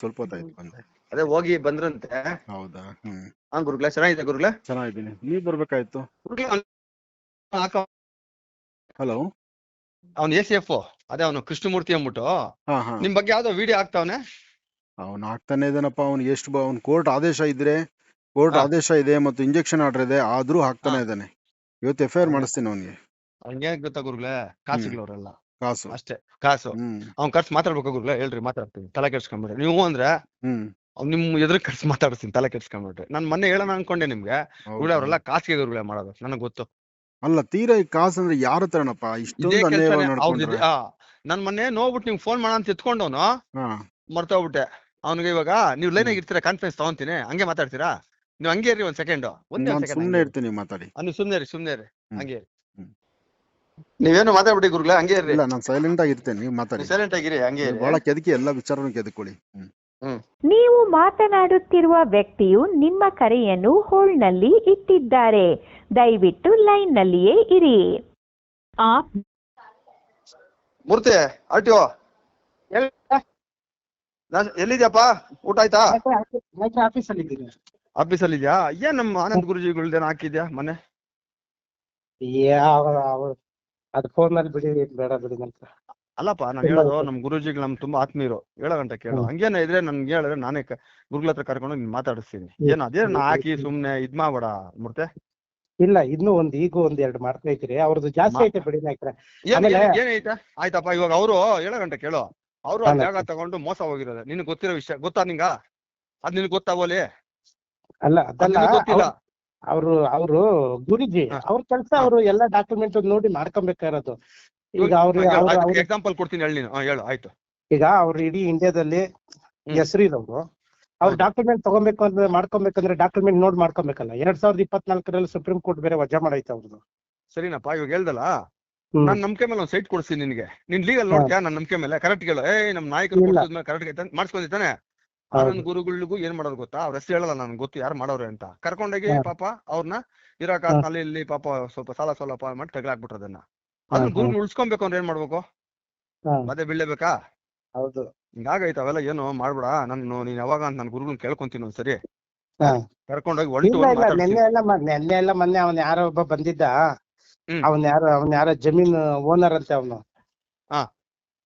ಸ್ವಲ್ಪ ಹೊತ್ತಾಯ್ತು ಬಂದೆ. ಅದೇ ಹೋಗಿ ಬಂದ್ರಂತೆ. ಹೌದಾ? ಹ್ಮ್. ಹಾ ಗುರುಗಳೇ ಚೆನ್ನಾಗಿದೆ ಗುರುಗಳೇ ಚೆನ್ನಾಗಿದ್ದೀನಿ. ನೀವ್ ಬರ್ಬೇಕಾಯ್ತು? ಹಲೋ? ಅವ್ನು ಎ ಸಿ ಎಫ್ ಅದೇ ಅವನು ಕೃಷ್ಣಮೂರ್ತಿ ಅಂದ್ಬಿಟ್ಟು. ಹಾ ಹಾ. ನಿಮ್ ಬಗ್ಗೆ ಯಾವ್ದೋ ವಿಡಿಯೋ ಆಗ್ತಾವನೆ ಅವ್ನು ಆಗ್ತಾನೆ ಇದ್ದಾನಪ್ಪ. ಅವ್ನು ಎಷ್ಟು ಬ ಅವ್ನ್ ಕೋರ್ಟ್ ಆದೇಶ ಇದ್ರೆ ಕೋರ್ಟ್ ಹಾ. ಆದೇಶ ಇದೆ ಮತ್ತು ಇಂಜೆಕ್ಷನ್ ಆರ್ಡರ್ ಇದೆ ಆದ್ರೂ ಹಾಕ್ತಾನೆ. ಇದ್ದಾನೆ. ಇವತ್ತು ಎಫ್ ಐ ಆರ್ ಮಾಡಿಸ್ತೀನಿ ಅವ್ನಿಗೆ. ಹಂಗೆ ಗೊತ್ತಾ ಗುರುಗಳೇ ಕಾಸುಗಳವರೆಲ್ಲ ಕಾಸು. ಅಷ್ಟೇ ಕಾಸು. ಹ್ಮ್. ಅವ್ನ್ ಖರ್ಚು ಮಾತಾಡ್ಬೇಕು ಗುರುಗಳ ಹೇಳ್ರಿ ಮಾತಾಡ್ತೀನಿ ತಲೆ ಕೆಡ್ಸ್ಕೊಂಡ್ಬಿಡ್ರಿ ನೀವು ಅಂದ್ರೆ ಹ್ಮ್. ಅವ್ನ್ ನಿಮ್ ಎದುರು ಖರ್ಚು ಮಾತಾಡ್ತೀನಿ ತಲೆ ಕೆಡ್ಸ್ಕೊಂಡ್ಬಿಡ್ರಿ ನಾನ್ ಮೊನ್ನೆ ಹೇಳೋಣ ಅನ್ಕೊಂಡೆ ನಿಮ್ಗೆ ಹೌದಾ? ಗುರುಗಳೇ ಅವರೆಲ್ಲ ಕಾಸಿಗೆ ಗುರುಗಳೇ ಮಾಡೋದು ನನಗ್ ಗೊತ್ತು. ಅಲ್ಲ ತೀರಾ ಈ ಕಾಸು ಅಂದ್ರೆ ಯಾರ ಹತ್ರನಪ್ಪ ಇಷ್ಟೊಂದು ಇದೇ ಅನ್ಯಾಯವಾಗಿ ಕೆಲ್ಸನೇ ಅವ್ರದ್ದು ನಡ್ಕೊಂಡ್ರೆ. ಆ ನನ್ ಮೊನ್ನೆ ನೋಡ್ಬಿಟ್ಟು ನಿಮ್ಗೆ ಫೋನ್ ಮಾಡ ಅಂತ ಎತ್ಕೊಂಡವನು ಹಾ. ಮರ್ತೋಗ್ಬಿಟ್ಟೆ. ಅವ್ನಿಗೆ ಇವಾಗ ನೀವು ಲೈನ್ ಆಗಿ ಇರ್ತೀರಾ ಕಾನ್ಫರೆನ್ಸ್ ತಗೊಂತೀನಿ ಹಂಗೆ ಮಾತಾಡ್ತೀರಾ? ನೀವು ಹಂಗೆ ಇರಿ ಒಂದ್ ಸೆಕೆಂಡ್ ಒಂದೇ ನಾನು ಸೆಕೆಂಡ್ ಸುಮ್ನೆ ಇರ್ತೀನಿ ಮಾತಾಡಿ. ನೀವು ಸುಮ್ನೆ ಇರಿ ಸುಮ್ನೆ ಇರಿ ಹ್ಮ್. ಹಂಗೆ ಇರಿ. ಹ್ಮ್. ನೀವೇನು ಮಾತಾಡ್ಬಿಡಿ ಗುರುಗಳ ಹಂಗೆ ಇರ್ರಿ. ಇಲ್ಲ ನಾನು ಸೈಲೆಂಟ್ ಆಗಿರ್ತೇನೆ ನೀವು ಮಾತಾಡಿ. ಸೈಲೆಂಟ್ ಆಗಿರಿ ಹಂಗೆ ಇರಿ ಬಹಳ ಕೆದಕಿ ಎಲ್ಲ ವಿಚಾರವನ್ನು ಕೆದಕೊಳ್ಳಿ. ಹ್ಮ್. ನೀವು ಮಾತನಾಡುತ್ತಿರುವ ವ್ಯಕ್ತಿಯು ನಿಮ್ಮ ಕರೆಯನ್ನು ಹೋಲ್ನಲ್ಲಿ ಇಟ್ಟಿದ್ದಾರೆ. ದಯವಿಟ್ಟು ಲೈನ್ನಲ್ಲಿಯೇ ಇರಿ. ಆಪ್ ಮೂರ್ತಿ ಆರ್ ಎಲ್ಲಿದ್ಯಾಪ್ಪ ಒ ಎಲ್ಲಿದ್ಯಪ್ಪ? ಊಟ ಆಯ್ತಾ? ಆಫೀಸಲ್ಲಿ ಇದ್ದೀನಿ ಆಫೀಸಲ್ಲಿ ಇದ್ಯಾ ಏನ್ ನಮ್ಮ ಆನಂದ್ ಗುರುಜಿಗಳ್ದೇನ ಹಾಕಿದ್ಯಾ ಮನೆ? ಯಾವ ಅವ- ಫೋನ್ನಲ್ಲಿ ಬಿಡಿ ಬೇಡ ಬಿಡಿ ಅಂತ ಅಲ್ಲಪ್ಪ ನಾನು ಹೇಳೋದು ನಮ್ ಗುರುಜಿಗಳು ನಮ್ ತುಂಬಾ ಆತ್ಮೀಯರು. ಹೇಳೋ ಗಂಟ ಕೇಳು. ಹಂಗೇನ ಇದ್ರೆ ನನ್ಗೆ ಹೇಳಿದ್ರೆ ನಾನೇ ಗುರುಗಳ ಹತ್ರ ಕರ್ಕೊಂಡು ನಿನ್ ಮಾತಾಡಿಸ್ತೀನಿ. ಏನು ಅದೇ ನಾ ಹಾಕಿ ಸುಮ್ನೆ ಇದ್ ಮಾಡ್ಬೇಡ ಮೂರ್ತೆ? ಇಲ್ಲ ಇನ್ನು ಒಂದ್ ಈಗ ಒಂದ್ ಎರಡು ಮಾಡ್ತಾ ಇದ್ರಿ ಅವ್ರದ್ದು ಜಾಸ್ತಿ ಐತೆ ಬಿಡಿ ನಾಯ್ಕ್ರೆ. ಏನೈತೆ ಆಯ್ತಪ್ಪ ಇವಾಗ ಅವರು ಹೇಳೋ ಗಂಟೆ ಕೇಳು. ಅವರು ಆ ಜಾಗ ತಗೊಂಡು ಮೋಸ ಹೋಗಿರೋದು. ನಿನ್ಗೆ ಗೊತ್ತಿರೋ ವಿಷಯ ಗೊತ್ತಾ ನಿಂಗ? ಅದ್ ನಿನ್ಗೆ ಗೊತ್ತಾಗೋಲಿ? ಅಲ್ಲ ಅದ್ ಅದಲ್ಲ ಗೊತ್ತಿಲ್ಲ. ಅವರು ಅವರು ಗುರುಜಿ. ಅವ್ರ ಕೆಲಸ. ಅವರು ಎಲ್ಲ ಡಾಕ್ಯುಮೆಂಟ್ ನೋಡಿ ಮಾಡ್ಕೊಬೇಕಾಗಿರೋದು. ಈಗ ಅವ್ರು ಅವ್ರು- ಅವ್ರು- ಎಕ್ಸಾಂಪಲ್ ಕೊಡ್ತೀನಿ ಹೇಳಿ ನೀನು. ಹಾ, ಹೇಳು ಆಯ್ತು. ಈಗ ಅವ್ರು ಇಡೀ ಇಂಡಿಯಾದಲ್ಲಿ ಹೆಸರಿರೋರು. ಅವ್ರು ಹ್ಮ್. ಡಾಕ್ಯುಮೆಂಟ್ ತಗೋಬೇಕು ಅಂದ್ರೆ ಮಾಡ್ಕೊಬೇಕಂದ್ರೆ ಡಾಕ್ಯುಮೆಂಟ್ ನೋಡ್ ಮಾಡ್ಕೊಬೇಕಲ್ಲ. ಎರಡ್ ಸಾವಿರದ ಇಪ್ಪತ್ನಾಲ್ಕರಲ್ಲಿ ಸುಪ್ರೀಂ ಕೋರ್ಟ್ ಬೇರೆ ವಜಾ ಮಾಡೈತೆ ಅವ್ರದ್ದು ಸರಿನಪ್ಪ ಇವಾಗ ಹೇಳ್ದಲ್ಲ? ನಾನು ನಂಬಿಕೆ ಮೇಲೆ ಒಂದು ಸೈಟ್ ಕೊಡ್ಸಿ ನಿನಗೆ. ನೀನ್ ಲೀಗಲ್. ನೋಡ್ತೀಯಾ? ನನ್ ನಂಬಿಕೆ ಮೇಲೆ. ಕರೆಕ್ಟ್ ಹೇಳು ಏ ನಮ್ ನಾಯಕರು ಕರೆಕ್ಟ್ ಐತೆ ಮಾಡಿಸ್ಕೊಂಡಿದ್ದಾನೆ ಆನಂದ್ ಗುರುಗಳಿಗೂ ಏನ್ ಮಾಡೋದು ಗೊತ್ತಾ? ಅವ್ರ ಹೆಸರು ಹೇಳಲ್ಲ ನನ್ಗೆ ಗೊತ್ತು ಯಾರು ಮಾಡೋರು ಅಂತ. ಕರ್ಕೊಂಡೋಗಿ ಹೋಗಿ ಪಾಪ ಅವ್ರನ್ನ ಇರಾಕ. ಅಲ್ಲಿ ಇಲ್ಲಿ ಪಾಪ ಸ್ವಲ್ಪ ಸಾಲ ಸೋಲ ಮಾಡಿ ತಗಲಾಕ್ಬಿಟ್ರು ಅದನ್ನ ಅದನ್ನ ಗುರು ಗುರುಗಳು ಉಳ್ಸ್ಕೊಬೇಕು ಅಂದ್ರೆ ಏನ್ ಮಾಡ್ಬೇಕು? ಮತ್ತೆ ಬೀಳ್ಲೇಬೇಕಾ? ಹೌದು. ಹಿಂಗಾಗೈತೆ ಅವೆಲ್ಲ ಏನು ಮಾಡ್ಬೇಡ. ನಾನು ನೀನ್ ಯಾವಾಗ ಅಂತ ನಾನು ಗುರುಗಳನ್ನ ಕೇಳ್ಕೊಂತೀನಿ ಒಂದ್ಸರಿ. ಕರ್ಕೊಂಡೋಗಿ ಒಳ್ಳೆ ನಿನ್ನೆ ಎಲ್ಲ ನಿನ್ನೆ ಎಲ್ಲ ಮೊನ್ನೆ ಅವನ್ ಯಾರೋ ಒಬ್ಬ ಬಂದಿದ್ದ. ಅವನ್ ಯಾರೋ ಅವನ್ ಯಾರೋ ಜಮೀನ್ ಓನರ್ ಅಂತೆ ಅವನು.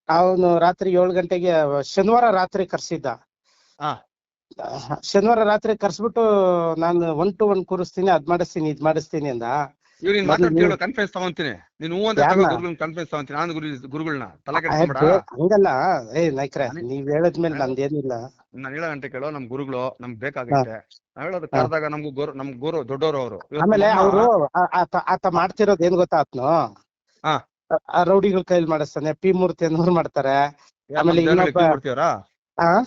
ಅವನು ರಾತ್ರಿ ಏಳು ಗಂಟೆಗೆ ಶನಿವಾರ ರಾತ್ರಿ ಕರ್ಸಿದ್ದ. ಶನಿವಾರ ರಾತ್ರಿ ಕರ್ಸ್ಬಿಟ್ಟು ನಾನು ಒನ್ ಟು ಒನ್ ಕೂರಿಸ್ತೀನಿ ಅದ್ ಮಾಡಿಸ್ತೀನಿ ಇದ್ ಮಾಡಿಸ್ತೀನಿ ಅಂದ. ನೀನ್ ತಗೊಂತೀನಿ. ಹೂ ಅಂತ ಯಾರ್ನ? ಗುರುಗಳನ್ನ ಕಾನ್ಫರೆನ್ಸ್ ತಗೊಂತೀನಿ. ನಾನು ಗುರು ಗುರುಗಳನ್ನ ತಲೆ ಕೆಡ್ಸ್ಕೊಂಬೇಡ ಬೇ- ಹಂಗಲ್ಲ. ಏ ನಾಯ್ಕ್ರೆ ನೀವ್ ಹೇಳದ್ಮೇಲೆ ನಂದೇನಿಲ್ಲ. ನಾನು ಹೇಳೋ ಗಂಟೆ ಕೇಳೋ ನಮ್ ಗುರುಗಳು ನಮ್ಗ್ ಬೇಕಾಗೈತೆ. ನಾವ್ ಹೇಳೋದು. ಕರೆದಾಗ ನಮ್ಗೂ ಗುರು ನಮ್ ಗುರು ದೊಡ್ಡವರು ಅವರು. ಆಮೇಲೆ ಅವರು ಆತ ಆತ ಮಾಡ್ತಿರೋದ್ ಏನ್ ಗೊತ್ತಾ ಆತ್ನು? ಹಾ. ಆ ರೌಡಿಗಳ ಕೈಲಿ ಮಾಡಿಸ್ತಾನೆ ಪಿ ಮೂರ್ತಿ ಅನ್ನೋರು ಮಾಡ್ತಾರೆ ಆಮೇಲೆ ಇನ್ನೊಬ್ಬ- ಮಾಡ್ತೀವರಾ ಆ?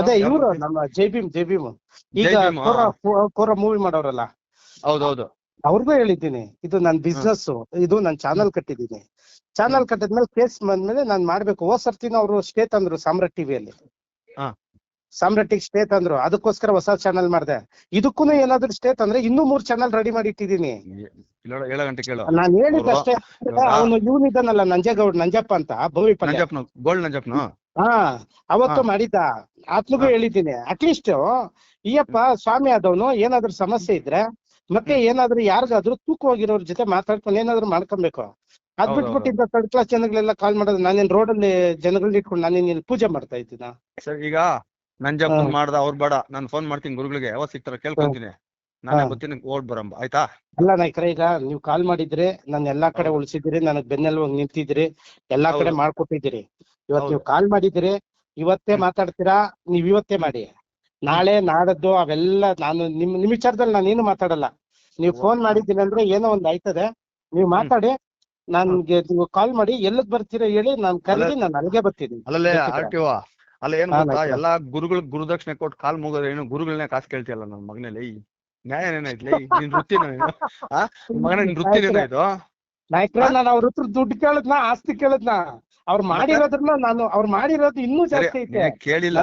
ಅದೇ ಇವ್ರು ನಮ್ಮ ಜೈ ಭೀಮ್ ಜೈ ಭೀಮ್. ಈಗ ಕೋರ ಮೂವಿ ಮಾಡೋರಲ್ಲ? ಹೌದೌದು. ಅವ್ರಿಗೂ ಹೇಳಿದ್ದೀನಿ ಇದು ನನ್ ಬಿಸ್ನೆಸ್ ಇದು ನನ್ ಚಾನಲ್ ಕಟ್ಟಿದ್ದೀನಿ. ಚಾನಲ್ ಕಟ್ಟಿದ್ಮೇಲೆ ಕೇಸ್ ಬಂದ್ಮೇಲೆ ನಾನ್ ಮಾಡ್ಬೇಕು. ಹೋದ್ ಸರ್ತಿನ ಅವರು ಸ್ಟೇ ತಂದ್ರು ಸಾಮ್ರಾಟ್ ಟಿವಿಯಲ್ಲಿ. ಸಾಮ್ರಾಟಿಗೆ ಸ್ಟೇ ತಂದ್ರು. ಅದಕ್ಕೋಸ್ಕರ ಹೊಸ ಚಾನಲ್ ಮಾಡ್ದೆ. ಇದಕ್ಕೂ ಏನಾದ್ರು ಸ್ಟೇ ತಂದ್ರೆ ಇನ್ನೂ ಮೂರ್ ಚಾನಲ್ ರೆಡಿ ಮಾಡಿ ಇಟ್ಟಿದ್ದೀನಿ. ನಾನು ಹೇಳಿದ್ದಷ್ಟೇ ಅಷ್ಟೇ. ಅವನು ಇವನಿದ್ದಾನಲ್ಲ ನಂಜೇಗೌಡ್ ನಂಜಪ್ಪ ಅಂತ ಭವಿ ಪಲ್ಯ ನಂಜಪ್ನ? ಗೋಲ್ಡ್ ಹಾ ಅವತ್ತು. ಮಾಡಿದ್ದ. ಆತ್ಮಗೂ. ಹೇಳಿದ್ದೀನಿ. ಅಟ್ಲೀಸ್ಟ್ ಈಯಪ್ಪ ಸ್ವಾಮಿ ಆದವನು ಏನಾದ್ರು ಸಮಸ್ಯೆ ಇದ್ರೆ ಮತ್ತೆ ಏನಾದ್ರು ಯಾರಿಗಾದ್ರೂ ತೂಕವಾಗಿರೋರ್ ಜೊತೆ ಮಾತಾಡ್ಕೊಂಡು ಏನಾದ್ರು ಮಾಡ್ಕೊಬೇಕು. ಅದ್ ಬಿಟ್ಬಿಟ್ಟಿದ್ದ ಥರ್ಡ್ ಕ್ಲಾಸ್ ಜನಗಳೆಲ್ಲ ಕಾಲ್ ಮಾಡೋದು ನಾನೇನ್ ಅಲ್ಲಿ ಜನಗಳನ್ನ ಇಟ್ಕೊಂಡು ನಾನೇನ್ ಇಲ್ಲಿ ಪೂಜೆ ಮಾಡ್ತಾ ಇದ್ದೀನ? ಸರ್ ಈಗ ನಂಜಪ್ಪ ಹಾ. ಮಾಡ್ದ ಅವ್ರು ಬೇಡ. ನಾನು ಫೋನ್ ಮಾಡ್ತೀನಿ ಗುರುಗಳಿಗೆ. ಯಾವಾಗ ಸಿಗ್ತಾರ ಕೇಳ್ಕೊಂತೀನಿ. ನಾನೇ. ಬರ್ತೀನಿ ಓಡ್ ಬರಂಬ. ಆಯ್ತಾ? ಅಲ್ಲ ನಾಯ್ಕರ ಈಗ ನೀವು ಕಾಲ್ ಮಾಡಿದ್ರೆ ನಾನು ಎಲ್ಲಾ ಕಡೆ ಉಳಿಸಿದ್ರಿ ನನಗ್ ಹೋಗಿ ನಿಂತಿದ್ರಿ ಎಲ್ಲಾ ಕಡೆ. ಮಾಡ್ಕೊಟ್ಟಿದ್ದೀರಿ. ಇವತ್ ನೀವು. ಕಾಲ್ ಮಾಡಿದಿರಿ ಇವತ್ತೇ ಮಾತಾಡ್ತೀರಾ ನೀವ್ ಇವತ್ತೇ ಮಾಡಿ. ನಾಳೆ ನಾಡದ್ದು ಅವೆಲ್ಲ ನಾನು ನಿಮ್ ನಿಮ್ ವಿಚಾರದಲ್ಲಿ ನಾನು ಏನು ಮಾತಾಡಲ್ಲ. ನೀವು ಫೋನ್ ಮಾಡಿದ್ದೀನಿ ಅಂದ್ರೆ ಏನೋ ಒಂದ್ ಆಯ್ತದೆ. ನೀವು ಮಾತಾಡಿ ನನ್ಗೆ ನೀವು ಕಾಲ್ ಮಾಡಿ ಎಲ್ಲಿಗ್ ಬರ್ತೀರಾ ಹೇಳಿ ನಾನ್ ಕರೆದಿ ನಾನು ಅಲ್ಲಿಗೆ ಬರ್ತೀನಿ. ಅಲ್ಲಲ್ಲೇ ಅಲ್ಲ ಏನ್ ಗೊತ್ತಾ? ಎಲ್ಲಾ ಗುರುಗಳು ಗುರುದಕ್ಷಿಣೆ ಕೊಟ್ಟು ಕಾಲ್ ಮುಗಿದ್ರೆ ಏನು ಗುರುಗಳನ್ನೇ ಕಾಸು ಕೇಳ್ತಿಯಲ್ಲ ನನ್ ಮಗನಲ್ಲಿ? ನ್ಯಾಯ ಏನೈತ್ಲಿ ನಿನ್ ವೃತ್ತಿನ ಮಗನ ನಿನ್ ಏನಾಯ್ತು? ನಾಯ್ಕ್ರ ನಾನು ಅವ್ರ ಹತ್ರ ದುಡ್ಡು ಕೇಳದ್ನ ಆಸ್ತಿ ಕೇಳದ್ನ ಅವ್ರು ಮಾಡಿರೋದ್ರನ್ನ ನಾನು ಅವ್ರು ಮಾಡಿರೋದು ಇನ್ನೂ ಜಾಸ್ತಿ ಐತೆ. ಕೇಳಿಲ್ಲ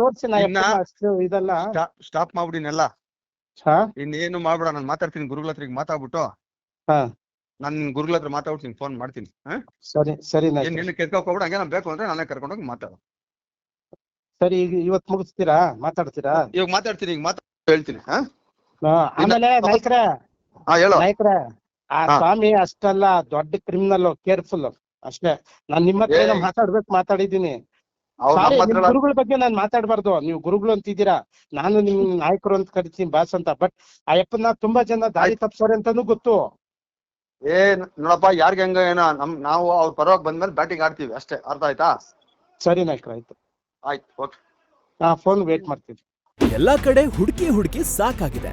ತೋರ್ಸಿ ನಾ ಅಷ್ಟು ಇದೆಲ್ಲ. ಸ್ಟಾಪ್ ಮಾಡ್ಬಿಡಿನೆಲ್ಲ. ಇನ್ನೇನು ಮಾಡ್ಬಿಡ ನಾನು ಮಾತಾಡ್ತೀನಿ ಗುರುಗಳ ಹತ್ರ ಮಾತಾಡ್ಬಿಟ್ಟು. ನಾನು ಗುರುಗಳ ಹತ್ರ ಮಾತಾಡ್ತೀನಿ ಫೋನ್ ಮಾಡ್ತೀನಿ ಸರಿ ಸರಿ ಏನ್ ಹೋಗ್ಬಿಡ ಹಂಗೆ ನಾನು ಬೇಕು ಅಂದ್ರೆ ನಾನೇ ಕರ್ಕೊಂಡೋಗಿ ಮಾತಾಡು. ಸರಿ ಈಗ ಇವತ್ ಮುಗಿಸ್ತೀರಾ? ಮಾತಾಡ್ತೀರಾ? ಇವಾಗ ಮಾತಾಡ್ತೀನಿ ಈಗ ಮಾತಾಡ್ ಹೇಳ್ತೀನಿ ಆಮೇಲೆ ನಾಯ್ಕ್ರೆ ಹೇಳೋ. ನಾಯ್ಕ್ರೆ. ಆ ಸ್ವಾಮಿ ಅಷ್ಟಲ್ಲ ದೊಡ್ಡ ಕ್ರಿಮಿನಲ್ ಕೇರ್ಫುಲ್ ಅಷ್ಟೇ. ನಾನ್ ನಿಮ್ಮ ಹತ್ರ. ಮಾತಾಡ್ಬೇಕು ಮಾತಾಡಿದೀನಿ ಗುರುಗಳ ಬಗ್ಗೆ ನಾನ್ ಮಾತಾಡ್ಬಾರ್ದು. ನೀವು ಗುರುಗಳು ಅಂತಿದ್ದೀರಾ? ನಾನು ನಿಮ್ ನಾಯಕರು ಅಂತ ಕರಿತೀನಿ ಬಾಸ್ ಅಂತ. ಬಟ್ ಆ ಯಪ್ಪನ ತುಂಬಾ ಜನ ದಾರಿ ತಪ್ಸೋರೆ ಅಂತಾನು ಗೊತ್ತು. ಏ ನೋಡಪ್ಪ ಯಾರ್ಗೆ ಹೆಂಗ ಏನೋ ನಮ್ ನಾವು ಅವ್ರ ಪರವಾಗಿ ಬಂದ್ಮೇಲೆ ಬ್ಯಾಟಿಂಗ್ ಆಡ್ತೀವಿ ಅಷ್ಟೇ. ಅರ್ಥ ಆಯ್ತಾ? ಸರಿ ನಾಯ್ಕರ ಆಯ್ತು. ಆಯ್ತು ಓಕೆ. ನಾ ಫೋನ್ ವೇಟ್ ಮಾಡ್ತೀನಿ. ಎಲ್ಲಾ ಕಡೆ ಹುಡುಕಿ ಹುಡುಕಿ ಸಾಕಾಗಿದೆ.